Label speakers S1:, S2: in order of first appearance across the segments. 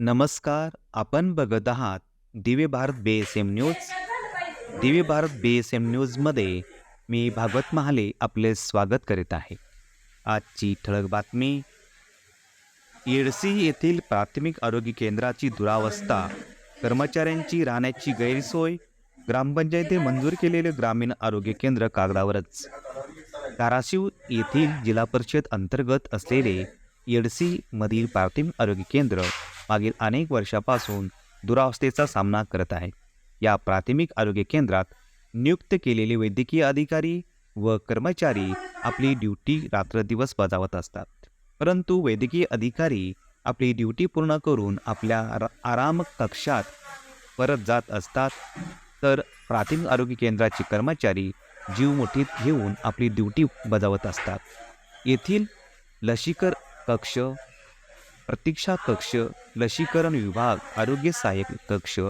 S1: नमस्कार आपण बघत आहात Divya Bharat B S M news Divya Bharat B S M न्यूजमध्ये मी भागवत महाले आपले स्वागत करीत आहे. आजची ठळक बातमी. येडसी येथील प्राथमिक आरोग्य केंद्राची दुरावस्था. कर्मचाऱ्यांची राहण्याची गैरसोय. ग्रामपंचायतीने मंजूर केलेले ग्रामीण आरोग्य केंद्र कागदावरच. धाराशिव येथील जिल्हा परिषद अंतर्गत असलेले येडसीमधील प्राथमिक आरोग्य केंद्र मागील अनेक वर्षापासून दुरावस्थेचा सामना करत आहे. या प्राथमिक आरोग्य केंद्रात नियुक्त केलेले वैद्यकीय अधिकारी व कर्मचारी आपली ड्युटी रात्रदिवस बजावत असतात. परंतु वैद्यकीय अधिकारी आपली ड्युटी पूर्ण करून आपल्या आराम कक्षात परत जात असतात तर प्राथमिक आरोग्य केंद्राचे कर्मचारी जीव मुठीत घेऊन आपली ड्युटी बजावत असतात. येथील लसीकर कक्ष प्रतीक्षा कक्ष लसीकरण विभाग आरोग्य सहाय्यक कक्ष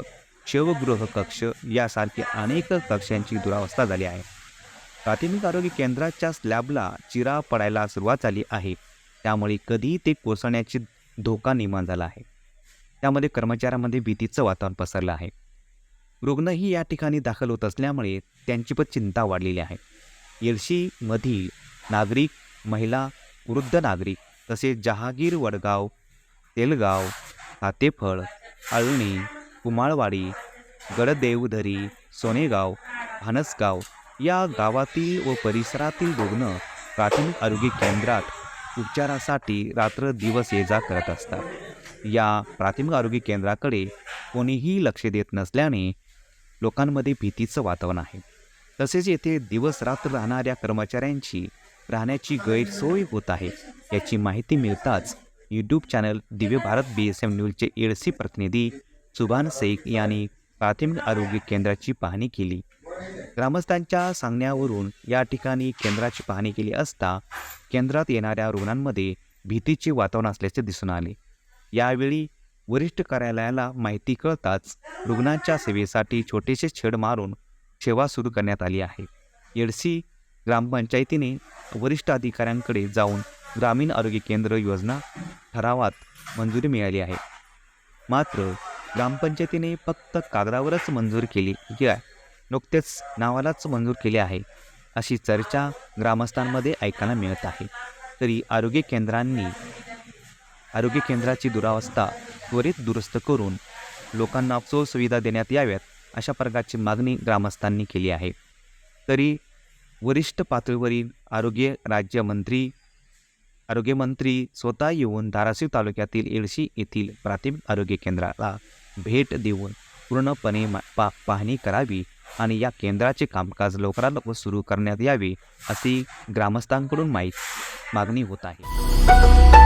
S1: शवगृह कक्ष यासारखे अनेक कक्षांची दुरावस्था झाली आहे. प्राथमिक आरोग्य केंद्राच्या स्लॅबला चिरा पडायला सुरुवात झाली आहे. त्यामुळे कधी ते कोसळण्याची धोका निर्माण झाला आहे. त्यामध्ये कर्मचाऱ्यांमध्ये भीतीचं वातावरण पसरलं आहे. रुग्णही या ठिकाणी दाखल होत असल्यामुळे त्यांची पण चिंता वाढलेली आहे. येडशीमधील नागरिक महिला वृद्ध नागरिक तसेच जहागीर वडगाव तेलगाव हातेफळ आळणी कुमाळवाडी गडदेवधरी सोनेगाव भानसगाव या गावातील व परिसरातील रुग्ण प्राथमिक आरोग्य केंद्रात उपचारासाठी रात्र दिवस ये जा करत असतात. या प्राथमिक आरोग्य केंद्राकडे कोणीही लक्ष देत नसल्याने लोकांमध्ये भीतीचं वातावरण आहे. तसेच येथे दिवस रात्र राहणाऱ्या कर्मचाऱ्यांची राहण्याची गैरसोय होत आहे याची माहिती मिळताच YouTube channel Divya Bharat B S M न्यूजचे एडसी प्रतिनिधी सुभान शेख यांनी प्राथमिक आरोग्य केंद्राची पाहणी केली. ग्रामस्थांच्या सांगण्यावरून या ठिकाणी केंद्राची पाहणी केली असता केंद्रात येणाऱ्या रुग्णांमध्ये भीतीचे वातावरण असल्याचे दिसून आले. यावेळी वरिष्ठ कार्यालयाला माहिती कळताच रुग्णांच्या सेवेसाठी छोटेसे छेड मारून सेवा सुरू करण्यात आली आहे. येडसी ग्रामपंचायतीने वरिष्ठ अधिकाऱ्यांकडे जाऊन ग्रामीण आरोग्य केंद्र योजना ठरावात मंजुरी मिळाली आहे. मात्र ग्रामपंचायतीने फक्त कागदावरच मंजूर केली किंवा नुकतेच नावालाच मंजूर केले आहे अशी चर्चा ग्रामस्थांमध्ये ऐकायला मिळत आहे. तरी आरोग्य केंद्रांनी आरोग्य केंद्राची दुरावस्था त्वरित दुरुस्त करून लोकांना सुविधा देण्यात याव्यात अशा प्रकारची मागणी ग्रामस्थांनी केली आहे. तरी वरिष्ठ पातळीवरील आरोग्य राज्यमंत्री आरोग्यमंत्री स्वतः येऊन धाराशिव तालुक्यातील येडशी येथील प्राथमिक आरोग्य केंद्राला भेट देऊन पूर्णपणे मा- पा पाहणी करावी आणि या केंद्राचे कामकाज लवकरात लवकर सुरू करण्यात यावे अशी ग्रामस्थांकडून माहीत मागणी होत आहे.